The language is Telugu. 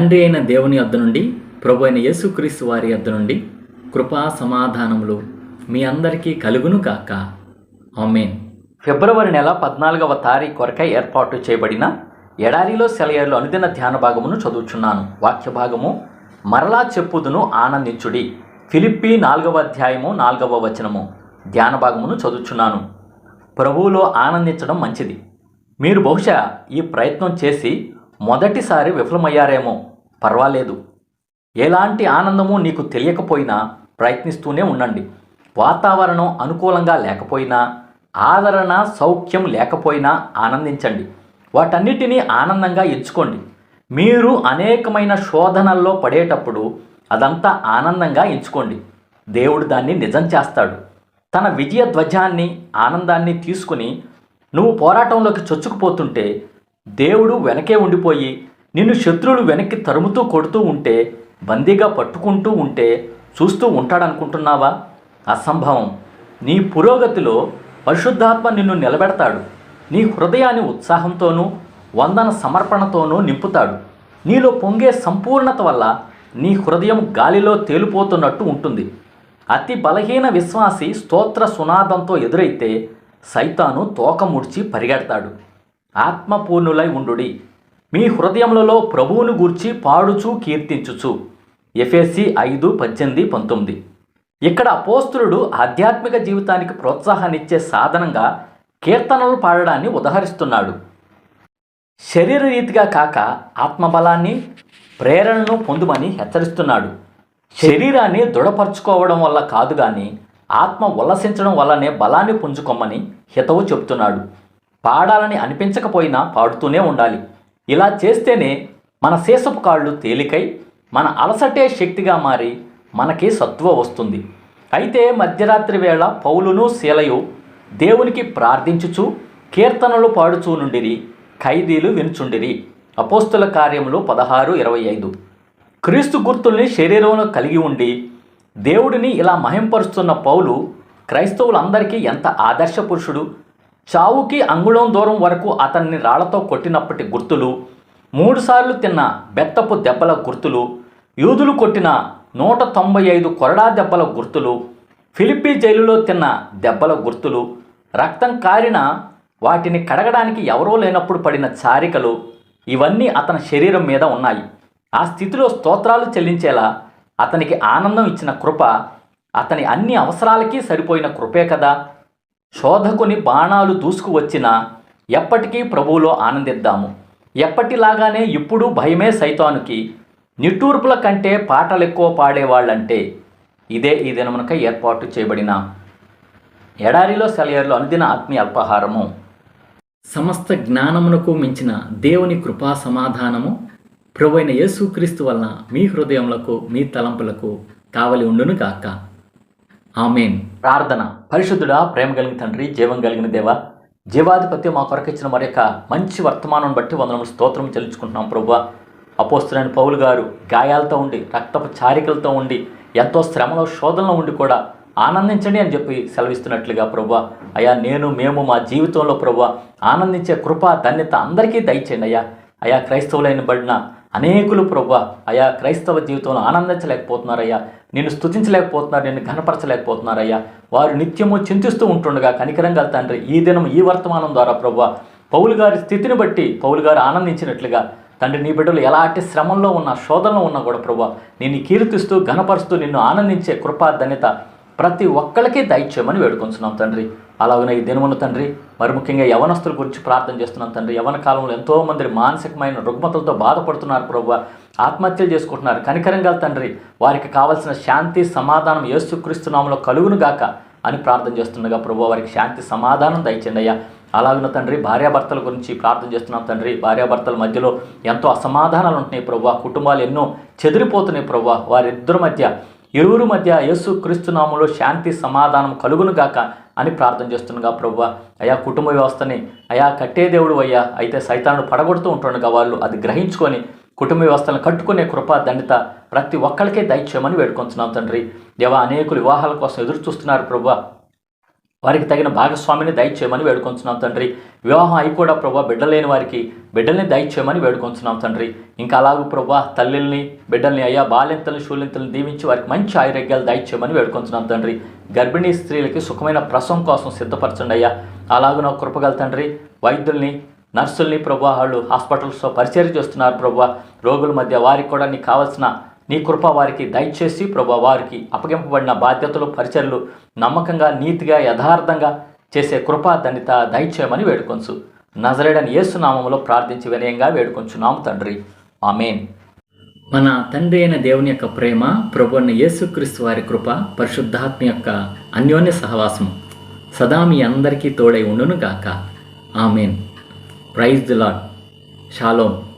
తండ్రి అయిన దేవుని యొద్ద నుండి ప్రభు అయిన యేసుక్రీస్తు వారి యొద్ద నుండి కృపా సమాధానములు మీ అందరికీ కలుగును కాక ఆమెన్. ఫిబ్రవరి నెల పద్నాలుగవ తారీఖు కొరకై ఏర్పాటు చేయబడిన ఎడారిలో సెలయర్లు అనుదిన ధ్యాన భాగమును చదువుచున్నాను. వాక్య భాగము మరలా చెప్పుదును ఆనందించుడి. ఫిలిప్పి నాలుగవ అధ్యాయము నాలుగవ వచనము. ధ్యాన భాగమును చదువుచున్నాను. ప్రభువులో ఆనందించడం మంచిది. మీరు బహుశా ఈ ప్రయత్నం చేసి మొదటిసారి విఫలమయ్యారేమో. పర్వాలేదు. ఎలాంటి ఆనందము నీకు తెలియకపోయినా ప్రయత్నిస్తూనే ఉండండి. వాతావరణం అనుకూలంగా లేకపోయినా ఆదరణ సౌఖ్యం లేకపోయినా ఆనందించండి. వాటన్నిటినీ ఆనందంగా ఎంచుకోండి. మీరు అనేకమైన శోధనల్లో పడేటప్పుడు అదంతా ఆనందంగా ఎంచుకోండి. దేవుడు దాన్ని నిజం చేస్తాడు. తన విజయ ధ్వజాన్ని ఆనందాన్ని తీసుకుని నువ్వు పోరాటంలోకి చొచ్చుకుపోతుంటే దేవుడు వెనకే ఉండిపోయి నిన్ను శత్రువులు వెనక్కి తరుముతూ కొడుతూ ఉంటే బందీగా పట్టుకుంటూ ఉంటే చూస్తూ ఉంటాడనుకుంటున్నావా? అసంభవం. నీ పురోగతిలో పరిశుద్ధాత్మ నిన్ను నిలబెడతాడు. నీ హృదయాన్ని ఉత్సాహంతోనూ వందన సమర్పణతోనూ నింపుతాడు. నీలో పొంగే సంపూర్ణత వల్ల నీ హృదయం గాలిలో తేలిపోతున్నట్టు ఉంటుంది. అతి బలహీన విశ్వాసి స్తోత్ర సునాదంతో ఎదురైతే సైతాను తోక ముడిచి పరిగెడతాడు. ఆత్మపూర్ణులై ఉండుడి. మీ హృదయములలో ప్రభువును గూర్చి పాడుచు కీర్తించుచు. ఎఫ్ఎస్సి ఐదు పద్దెనిమిది పంతొమ్మిది. ఇక్కడ అపోస్తులుడు ఆధ్యాత్మిక జీవితానికి ప్రోత్సాహాన్నిచ్చే సాధనంగా కీర్తనలు పాడడాన్ని ఉదహరిస్తున్నాడు. శరీర రీతిగా కాక ఆత్మబలాన్ని ప్రేరణను పొందుమని హెచ్చరిస్తున్నాడు. శరీరాన్ని దృఢపరచుకోవడం వల్ల కాదు కానీ ఆత్మ ఉల్లసించడం వల్లనే బలాన్ని పుంజుకోమని హితవు చెప్తున్నాడు పాడాలని అనిపించకపోయినా పాడుతూనే ఉండాలి. ఇలా చేస్తేనే మన శేషపు కాళ్ళు తేలికై మన అలసటే శక్తిగా మారి మనకి సత్వ వస్తుంది. అయితే మధ్యరాత్రి వేళ పౌలును శీలయు దేవునికి ప్రార్థించుచు కీర్తనలు పాడుచూ నుండిరి ఖైదీలు వినుచుండిరి. అపోస్తుల కార్యములు పదహారు ఇరవై ఐదు. క్రీస్తు గుర్తుల్ని శరీరంలో కలిగి ఉండి దేవుడిని ఇలా మహింపరుస్తున్న పౌలు క్రైస్తవులందరికీ ఎంత ఆదర్శ పురుషుడు చావుకి అంగుళం దూరం వరకు అతన్ని రాళ్ళతో కొట్టినప్పటి గుర్తులు మూడుసార్లు తిన్న బెత్తపు దెబ్బల గుర్తులు యూదులు కొట్టిన నూట తొంభై ఐదు కొరడా దెబ్బల గుర్తులు ఫిలిప్పీ జైలులో తిన్న దెబ్బల గుర్తులు రక్తం కారిన వాటిని కడగడానికి ఎవరో లేనప్పుడు పడిన చారికలు ఇవన్నీ అతని శరీరం మీద ఉన్నాయి. ఆ స్థితిలో స్తోత్రాలు చెల్లించేలా అతనికి ఆనందం ఇచ్చిన కృప అతని అన్ని అవసరాలకి సరిపోయిన కృపే కదా. శోధకుని బాణాలు దూసుకువచ్చినా ఎప్పటికీ ప్రభువులో ఆనందిద్దాము. ఎప్పటిలాగానే ఇప్పుడు భయమే సైతానుకి. నిట్టూర్పుల కంటే పాటలు ఎక్కువ పాడేవాళ్ళంటే ఇదే ఈ దినమునక ఏర్పాటు చేయబడిన ఎడారిలో సెలయర్లో అనుదిన ఆత్మీయ అల్పాహారము. సమస్త జ్ఞానమునకు మించిన దేవుని కృపా సమాధానము ప్రభువైన యేసుక్రీస్తు వలన మీ హృదయములకు మీ తలంపులకు కావలి ఉండును గాక ఆమెన్. ప్రార్థన. పరిశుద్ధుడా ప్రేమ కలిగిన తండ్రి జీవం కలిగిన దేవ జీవాధిపత్యం మా కొరకు ఇచ్చిన మరి యొక్క మంచి వర్తమానం బట్టి వందనము స్తోత్రం చెల్లించుకుంటున్నాం ప్రభు అపోస్తులైన పౌలు గారు గాయాలతో ఉండి రక్తపు చారికలతో ఉండి ఎంతో శ్రమలో శోధనలో ఉండి కూడా ఆనందించండి అని చెప్పి సెలవిస్తున్నట్లుగా ప్రభు అయ్యా నేను మేము మా జీవితంలో ప్రభు ఆనందించే కృప ధన్యత అందరికీ దయచేయండి అయ్యా. అయా క్రైస్తవులైన బడిన అనేకులు ప్రభు అయా క్రైస్తవ జీవితంలో ఆనందించలేకపోతున్నారయ్యా నిన్ను స్తుతించలేకపోతున్నారు నిన్ను ఘనపరచలేకపోతున్నారయ్యా. వారు నిత్యము చింతిస్తూ ఉంటుండగా కనికరంగా తండ్రి ఈ దినం ఈ వర్తమానం ద్వారా ప్రభు పౌలు గారి స్థితిని బట్టి పౌలు గారు ఆనందించినట్లుగా తండ్రి నీ బిడ్డలు ఎలాంటి శ్రమంలో ఉన్న శోధనలో ఉన్నా కూడా ప్రభు నిన్ను కీర్తిస్తూ ఘనపరుస్తూ నిన్ను ఆనందించే కృపాధన్యత ప్రతి ఒక్కళ్ళకి దయచేయమని వేడుకొంచున్నాం తండ్రి. అలాగనే ఈ దినమున తండ్రి మరి ముఖ్యంగా యవనస్తుల గురించి ప్రార్థన చేస్తున్నాను తండ్రి. యవన కాలంలో ఎంతో మంది మానసికమైన రుగ్మతలతో బాధపడుతున్నారు ప్రభు. ఆత్మహత్యలు చేసుకుంటున్నారు. కనికరంగా తండ్రి వారికి కావలసిన శాంతి సమాధానం యేసుక్రీస్తునామంలో కలుగును గాక అని ప్రార్థన చేస్తుండగా ప్రభు వారికి శాంతి సమాధానం దయచండి అయ్యా. అలాగిన తండ్రి భార్యాభర్తల గురించి ప్రార్థన చేస్తున్నాం తండ్రి. భార్యాభర్తల మధ్యలో ఎంతో అసమాధానాలు ఉంటున్నాయి ప్రభు. కుటుంబాలు ఎన్నో చెదిరిపోతున్నాయి ప్రభు. వారిద్దరి మధ్య ఇరువురు మధ్య యేసు క్రీస్తునామంలో శాంతి సమాధానం కలుగును గాక అని ప్రార్థన చేస్తుండగా ప్రభు అయా కుటుంబ వ్యవస్థని అయా కట్టే దేవుడు అయ్యా అయితే సైతాను పడగొడుతూ ఉంటుండగా వాళ్ళు అది గ్రహించుకొని కుటుంబ వ్యవస్థలను కట్టుకునే కృపా దండిత ప్రతి ఒక్కరికే దయచేయమని వేడుకొంటున్నాం తండ్రి. దేవా అనేకులు వివాహాల కోసం ఎదురు చూస్తున్నారు ప్రభు వారికి తగిన భాగస్వామిని దయచేయమని వేడుకొంచున్నాం తండ్రి. వివాహం అయి కూడా ప్రభా? బిడ్డలేని వారికి బిడ్డల్ని దయచేయమని వేడుకొంచున్నాం తండ్రి. ఇంకా అలాగూ ప్రభా తల్లిల్ని బిడ్డల్ని అయ్యా బాలింతలను శూలింతలను దీవించి వారికి మంచి ఆరోగ్యాలు దయచేయమని వేడుకొంచున్నాం తండ్రి. గర్భిణీ స్త్రీలకి సుఖమైన ప్రసవం కోసం సిద్ధపరచండి అయ్యా. అలాగూ నా కృపగల తండ్రి వైద్యుల్ని నర్సుల్ని ప్రభా వాళ్ళు హాస్పిటల్స్లో పరిచయం చేస్తున్నారు ప్రభా. రోగుల మధ్య వారికి కూడా నీకు కావాల్సిన నీ కృప వారికి దయచేసి ప్రభా వారికి అప్పగింపబడిన బాధ్యతలు పరిచర్లు నమ్మకంగా నీతిగా యథార్థంగా చేసే కృప దండిత దయచేయమని వేడుకొంచు. నజరేడని యేసునామంలో ప్రార్థించి వినయంగా వేడుకొంచున్నాము తండ్రి. ఆమెన్. మన తండ్రి అయిన దేవుని యొక్క ప్రేమ ప్రభు యేసుక్రీస్తు వారి కృప పరిశుద్ధాత్మ యొక్క అన్యోన్య సహవాసం సదా మీ అందరికీ తోడై ఉండును గాక amen. Praise the lord shalom